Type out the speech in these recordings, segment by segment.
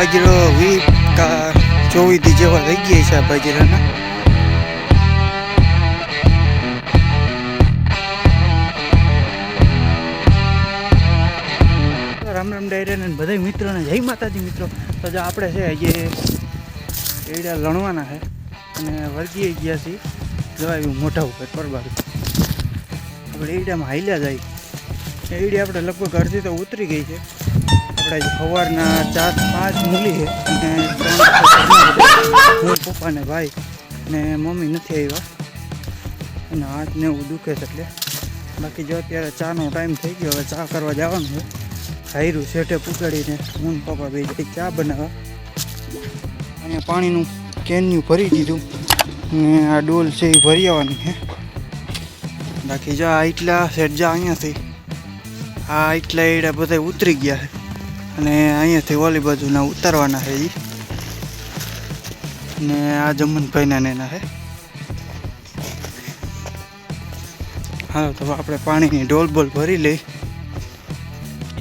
બાજરો વી કા ચોવીસ જેવા થઈ ગયા છે આ બાજરાના. રામ રામ ડાયરા ને બધા મિત્રોને જય માતાજી મિત્રો. તો જો આપણે છે જે એડા લણવાના છે અને વર્ગીએ ગયા છીએ જવાયું મોઢા ઉપર પરબાર. આપણે એડામાં હાલ્યા જાય. એડી આપણે લગભગ અડધી તો ઉતરી ગઈ છે. આપણે સવારના ચાર પાંચ મૂલી છે. અને પપ્પા ને ભાઈ ને મમ્મી નથી આવ્યા. અને હાથ ને એવું દુખે છે એટલે. બાકી જો અત્યારે ચાનો ટાઈમ થઈ ગયો, હવે ચા કરવા જવાનું છે. હાયરું શેઠે પૂગાડીને હું પપ્પા બે જઈ ચા બનાવવા. અને પાણીનું કેનનું ભરી દીધું. ને આ ડોલ છે એ ભરી આવવાની છે. બાકી જો આ એટલા સેટ જા અહીંયાથી આ એટલા એડા બધા ઉતરી ગયા છે. અને અહીંયાથી ઓલી બાજુના ઉતારવાના છે એ ને આ જમનભાઈના ને એના છે હાલો તો આપણે પાણીની ડોલ બોલ ભરી લઈ.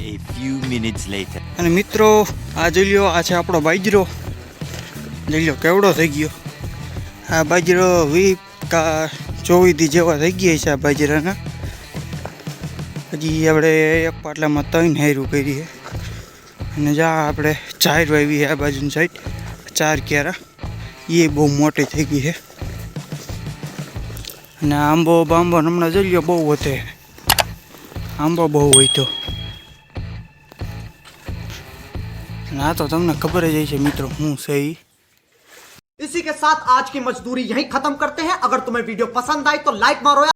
A few minutes later. અને મિત્રો આ જોઈ લો આ છે આપણો બાજરો. જોઈ લ્યો કેવડો થઈ ગયો. આ બાજરો વી કા ચોવીસ જેવા થઈ ગયા છે આ બાજરાના. હજી આપણે એક પાટલામાં ત્રણ હેરું કરી છે અને જા આપણે ચાર વાવી આ બાજુની સાઈડ ચાર ક્યારા એ બહુ મોટી થઈ ગઈ છે અને આંબો બાંબો હમણાં જોઈ લ્યો બહુ વધે આંબો બહુ હોય તો ના તો તમને ખબર જ હશે મિત્રો હું છે ઈ इसी के साथ आज की मजदूरी यहीं खत्म करते हैं अगर तुम्हें वीडियो पसंद आई तो लाइक मारो